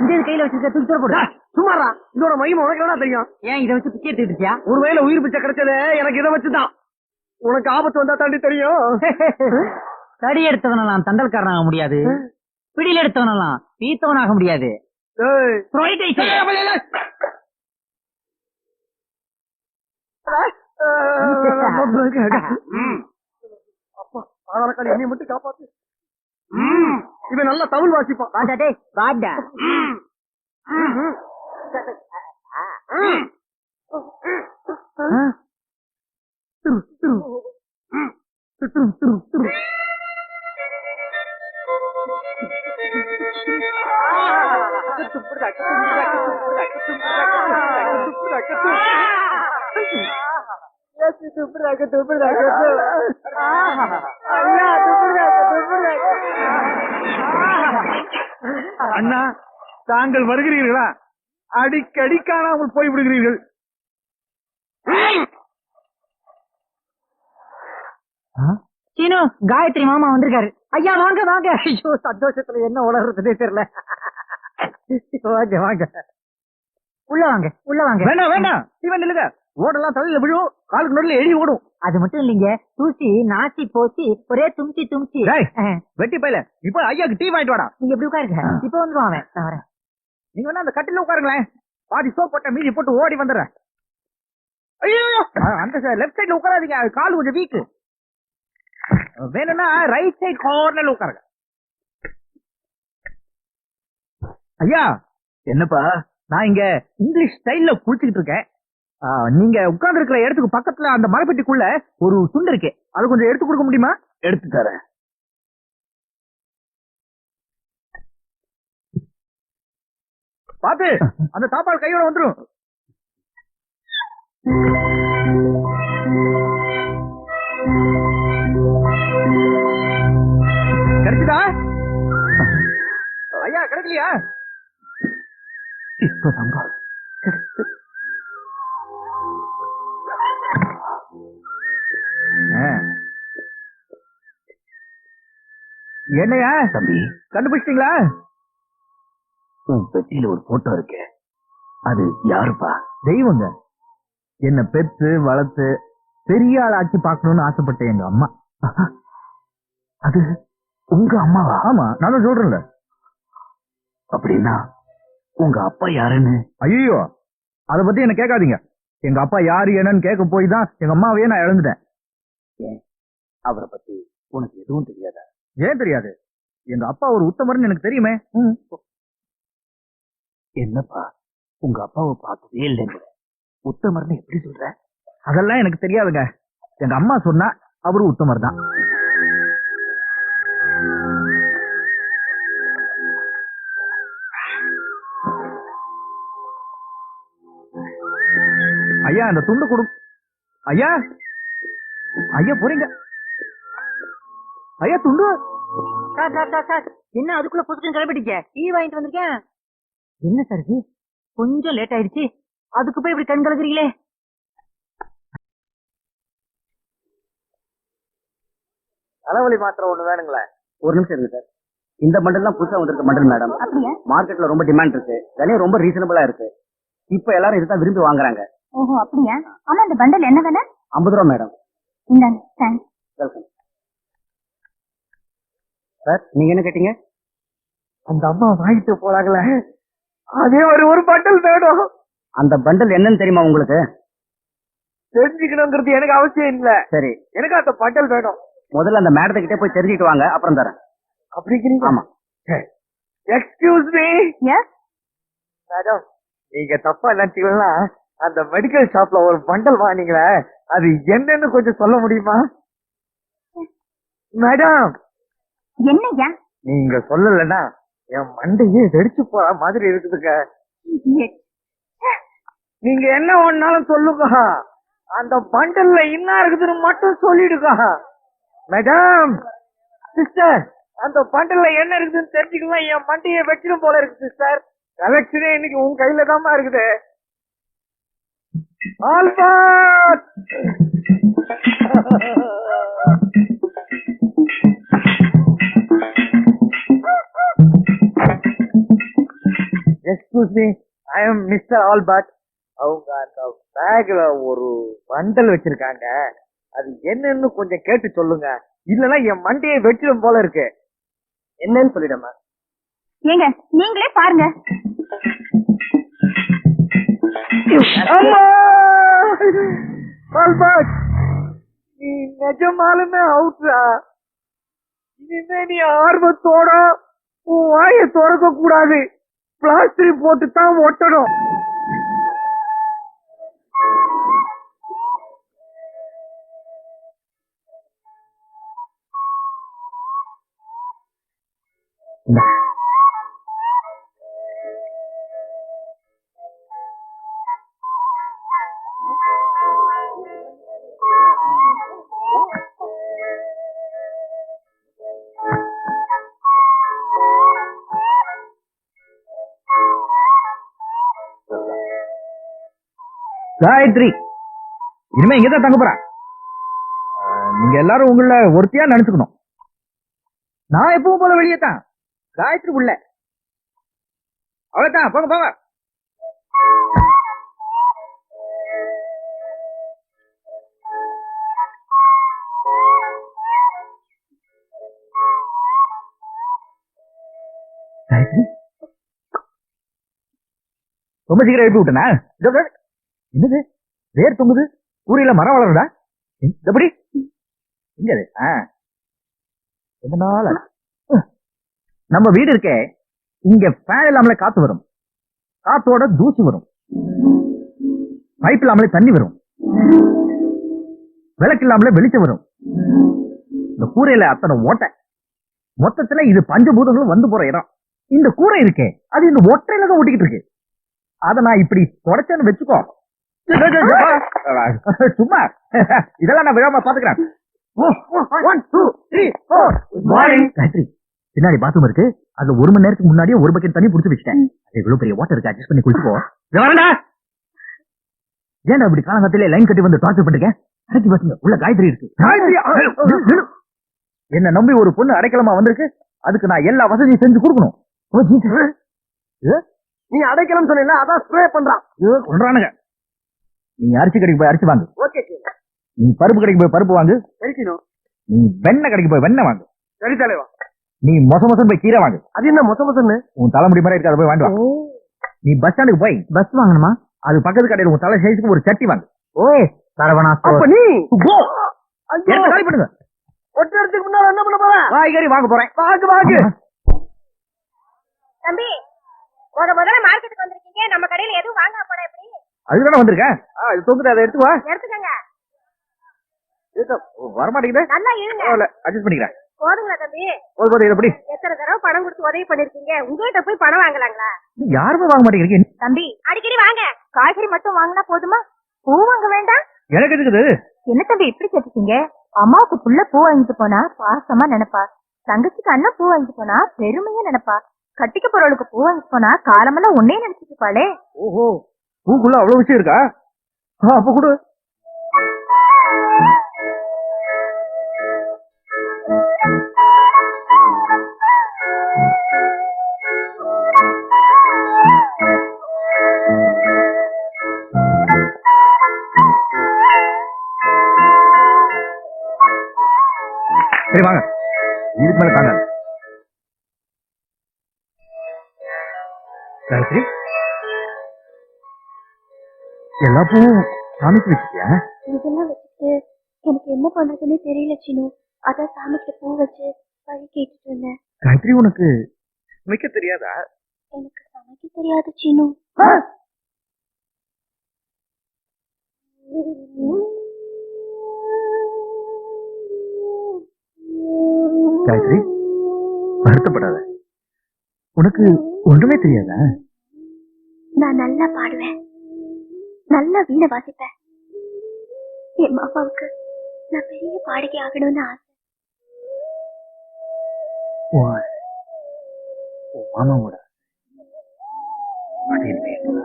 இந்த கையில வச்சிருக்க தூக்கி போடு. சும்மாரா இதோட மகிமை உனக்கு என்ன தெரியும்? ஏன் இதை வச்சு பிச்சை எடுத்துக்கிட்டியா ஒருவேளை உயிர் பிச்சை கிடைச்சது எனக்கு இதை வச்சுதான். உனக்கு ஆபத்து வந்தா தாண்டி தெரியும். தடி எடுத்தவனெல்லாம் தண்டல்காரனாக முடியாது. பிடியில் எடுத்தவனெல்லாம் பீத்தவனாக முடியாது. அப்பா ஆதாரக்காரி என்னை மட்டும் காப்பாத்து. இவன் நல்லா தமிழ் வாசிப்பான் வாடா டேய், வாடா. ஆ? திரு, திரு. அண்ணா தாங்கள் வருகிறீர்களா? அடிக்கடி காணாமல் போய் விடுகிறீர்கள் சீனு காயத்ரி மாமா வந்திருக்காரு. ஐயா வாங்க வாங்க. ஐயோ சந்தோஷத்துல என்ன உலகிறதுனே தெரியல. வாங்க வாங்க. உள்ள வாங்க உள்ள வாங்க. வேண்டாம் வேண்டாம் இவன் இல்லங்க ஓடெல்லாம் தலையில விழும். காலுக்கு நடுல எழி ஓடும். அது மட்டும் இல்லைங்க. தூசி நாசி போச்சு ஒரே தும்சி தும்சி வெட்டி பையல. இப்ப ஐயாக்கு டீ வாங்கிட்டு வாடா. நீங்க எப்படி உட்காருங்க. இப்ப வந்துருவான் அவன். நான் வரேன். நீங்க வேணா அந்த கட்டில உட்காருங்களேன். பாதி சோப் போட்ட மீதி போட்டு ஓடி வந்துடுறேன். ஐயோ அந்த லெஃப்ட் சைடுல உட்காராதீங்க. அது கால் கொஞ்சம் வீக் வேணும்னா ரைட் சைடு கார்னர்ல உட்காருங்க. ஐயா என்னப்பா? நான் இங்க இங்கிலீஷ் ஸ்டைல்ல குளிச்சுக்கிட்டு இருக்கேன். நீங்க உட்கார்ந்து இருக்கிற இடத்துக்கு பக்கத்துல அந்த மரப்பெட்டிக்குள்ள ஒரு துண்டு இருக்கு. அது கொஞ்சம் எடுத்து கொடுக்க முடியுமா? எடுத்து தரேன். பாத்து அந்த சாப்பாடு கையோட வந்துரும். கிடைச்சதா? ஐயா கிடைக்கலையா? இப்பதாங்க என்னையா? தம்பி. கண்டுபிடிச்சிட்டீங்களா? உன் பெட்டியில ஒரு போட்டோ இருக்கு. அது யாருப்பா? தெய்வங்க. என்ன பெற்று வளர்த்து பெரிய ஆள் ஆக்கி ஆசைப்பட்டேன் எங்க அம்மா. அது உங்க அம்மாவா? ஆமா நானும் சொல்றேன்ல. அப்படின்னா உங்க அப்பா யாருன்னு? ஐயோ அத பத்தி என்ன கேட்காதீங்க. எங்க அப்பா யாரு என்னன்னு கேட்க போய் தான் எங்க அம்மாவையே நான் இழந்துட்டேன். அவரை பத்தி உனக்கு எதுவும் தெரியாதா? ஏன் தெரியாது? எங்க அப்பா ஒரு உத்தமர்னு எனக்கு தெரியுமே. என்னப்பா உங்க அப்பாவை பார்த்ததே இல்லைங்க. உத்தமர்னு எப்படி சொல்ற? அதெல்லாம் எனக்கு தெரியாதுங்க. எங்க அம்மா சொன்னா அவரு உத்தமர் தான் ஐயா அந்த துண்டு கொடு. ஐயா ஐயா போறீங்க. ஐயா துண்டு. Sir sir sir sir. என்ன அதுக்குள்ள புதுக்கு கிளம்பிட்டீங்க? டீ வாங்கிட்டு வந்திருக்கேன். என்ன சார் இது? கொஞ்சம் லேட் ஆயிடுச்சு. அதுக்கு போய் இப்படி கண் கலக்குறீங்களே தலைவலி மாத்திரை ஒண்ணு வேணுங்களே. ஒரு நிமிஷம் இருக்கு சார். இந்த மண்டல் தான் புதுசா வந்திருக்க மண்டல் மேடம். அப்படியா? மார்க்கெட்ல ரொம்ப டிமாண்ட் இருக்கு. விலையும் ரொம்ப ரீசனபிளா இருக்கு. இப்ப எல்லாரும் இதுதான் விரும்பி வாங்குறாங்க. ஓஹோ அப்படியா? ஆமா இந்த பண்டல் என்ன விலை? ஐம்பது ரூபா மேடம். இந்தாங்க தேங்க்ஸ் வெல்கம் சார் நீங்க என்ன கேட்டீங்க? அந்த அம்மா வாங்கிட்டு போறாங்களே அதே ஒரு ஒரு பண்டல் வேணும். அந்த பண்டல் என்னன்னு தெரியுமா உங்களுக்கு? தெரிஞ்சுக்கணுங்கிறது எனக்கு அவசியம் இல்ல. சரி. எனக்கு அந்த பண்டல் வேணும். முதல்ல அந்த மேடத்தை கிட்டே போய் தெரிஞ்சுட்டு வாங்க அப்புறம் தரேன். அப்படிங்கிறீங்க ஆமா. எக்ஸ்கியூஸ் மீ எஸ் மேடம் நீங்க தப்பா நினைச்சீங்கன்னா அந்த மெடிக்கல் ஷாப்ல ஒரு பண்டல் வாங்கினீங்களே அது என்னன்னு கொஞ்சம் சொல்ல முடியுமா? மேடம் என்னய்யா? நீங்க சொல்லலன்னா என் மண்டையே வெடிச்சு போற மாதிரி இருக்குதுங்க. நீங்க என்ன ஒன்னாலும் சொல்லுங்க. அந்த பண்டல்ல என்ன இருக்குதுன்னு மட்டும் சொல்லிடுங்க. மேடம் சிஸ்டர் அந்த பண்டல்ல என்ன இருக்குதுன்னு தெரிஞ்சுக்கலாம் என் மண்டையை வெச்சிடும் போல இருக்கு சிஸ்டர். கலெக்ஷனே இன்னைக்கு உன் கையில தான்மா இருக்குது. Albert excuse me I am mister Albert அவங்க அந்த பேக்ல ஒரு பண்டல் வச்சிருக்காங்க. அது என்னன்னு கொஞ்சம் கேட்டு சொல்லுங்க. இல்லனா என் மண்டையை வெச்சிடும் போல இருக்கு. என்னன்னு சொல்லிடமா ஏங்க நீங்களே பாருங்க! ஆல்பர்ட் நீ நிஜமாலுமே அவுட்ரா இனிமே நீ ஆர்வத்தோட உன் வாயை திறக்க கூடாது பிளாஸ்டர் போட்டு தான் ஒட்டணும் காயத்ரி. இனிமே இங்கதான் தங்க போறேன். நீங்க எல்லாரும் உங்கள ஒருத்தியா நினைச்சுக்கணும். நான் எப்பவும் போல வெளியே தான். காயத்ரி உள்ள. அவ்வளவுதான் போங்க போங்க. ரொம்ப சீக்கிரம் எழுப்பி விட்டனா? என்னது? வேர் தொங்குது? கூரையில மரம் வளருடா எப்படி எங்க அது ஆ. ரொம்ப நாள். நம்ம வீடு இருக்கே இங்க ஃபேன் இல்லாமலே காத்து வரும். காத்தோட தூசி வரும். பைப் இல்லாமலே தண்ணி வரும். விளக்கு இல்லாமலே வெளிச்சம் வரும். இந்த கூரையில அத்தனை ஓட்டை. மொத்தத்துல இது பஞ்சபூதங்களும் வந்து போற இடம். இந்த கூரை இருக்கே அது இந்த ஒற்றையில தான் ஓட்டிக்கிட்டு இருக்கு. அதை நான் இப்படி தொடச்சேன்னு வச்சுக்கோ. சும்மா. இதெல்லாம் நான் விழாம பாத்துக்கிறேன். பின்னாடி பாத்ரூம் இருக்கு. அதுல ஒரு மணி நேரத்துக்கு முன்னாடியே ஒரு பக்கெட் தண்ணி புடிச்சு வச்சிட்டேன். அது இவ்வளவு பெரிய வாட்டர் இருக்கு அட்ஜஸ்ட் பண்ணி வரேன்டா ஏன்டா இப்படி காலங்கத்திலே லைன் கட்டி வந்து டார்ச்சர் பண்ணிருக்கேன்? இறக்கி பசங்க உள்ள காயத்ரி இருக்கு. என்ன நம்பி ஒரு பொண்ணு அடைக்கலமா வந்திருக்கு? அதுக்கு நான் எல்லா வசதியும் செஞ்சு கொடுக்கணும்? நீ அடைக்கலம் சொன்னீங்க அதான் ஸ்ப்ரே பண்றான் ஐயோ, நீ அரிசி கடைக்கு போய் அரிசி வாங்கு. ஓகே நீ பருப்பு கடைக்கு போய் பருப்பு வாங்கு. நீ வெண்ணெய் கடைக்கு போய் வெண்ணெய் வாங்கு. சரி தலைவா நீ மொச மொசம் போய் கீரை வாங்கு. அது என்ன மொத்த மொத்தன்னு உன் தலைமுடி மாதிரி இருக்காத போய் வாண்டு வா. நீ பஸ் ஸ்டாண்டுக்கு போய் பஸ் வாங்கணுமா? அது பக்கத்து கடையில் உன் தலை சைஸுக்கு ஒரு சட்டி வாங்கு. ஓ சரவணா அப்ப நீ? Go. எடுத்து காலி பண்ணுங்க ஒட்டுறதுக்கு முன்னால என்ன பண்ண போற? காய்கறி வாங்க போறேன். வாக்கு வாக்கு. தம்பி முத முதல்ல மார்க்கெட்டுக்கு வந்திருக்கீங்க. நம்ம கடையில எதுவும் வாங்க போட எப்படி? அதுதானே வந்திருக்கேன் ஆ, இது தொங்குது அதை எடுத்து வா. எடுத்துக்கங்க. இருக்கா? ஓ, வரமாட்டேங்குது. நல்லா இருங்க. அட்ஜஸ்ட் பண்ணிக்கிறேன். போதுங்களா தம்பி? போது போது எப்படி எத்தனை தடவை பணம் கொடுத்து உதவி பண்ணிருக்கீங்க? உங்ககிட்ட போய் பணம் வாங்கலாங்களா? யாருமே வாங்க மாட்டேங்கிறீங்க? தம்பி அடிக்கடி வாங்க. காய்கறி மட்டும் வாங்கினா போதுமா? பூ வாங்க வேண்டாம். எனக்கு இருக்குது என்ன தம்பி இப்படி கேட்டுட்டீங்க? அம்மாவுக்கு புள்ள பூ வாங்கிட்டு போனா பாசமா நினைப்பா. தங்கச்சிக்கு அண்ணன் பூ வாங்கிட்டு போனா பெருமையா நினைப்பா. கட்டிக்க போறவளுக்கு பூ வாங்கிட்டு போனா காலமெல்லாம் ஒன்னே நினைச்சிட்டு இருப்பாளே. ஓஹோ பூக்குள்ள அவ்வளவு விஷயம் இருக்கா? அப்ப கூட. சரி வாங்க. இதுக்கு மேல தாங்க காயத்ரி? எல்லா பூவும் சாமிக்கு வச்சுட்டியா? இதெல்லாம் வச்சுட்டு எனக்கு என்ன பண்றதுன்னு தெரியல சினு. அதான் சாமிக்கு பூ வச்சு வழி கேட்டுட்டு இருந்தேன் காயத்ரி உனக்கு சமைக்க தெரியாதா? எனக்கு சமைக்க தெரியாது சினு. காயத்ரி வருத்தப்படாத. உனக்கு ஒன்றுமே தெரியாதா? நான் நல்லா பாடுவேன். நல்லா வீணை வாசிப்பேன். என் மாமாவுக்கு நான் பெரிய பாடகி ஆகணும்னு ஆசை. உன் மாமாவோட அது என்ன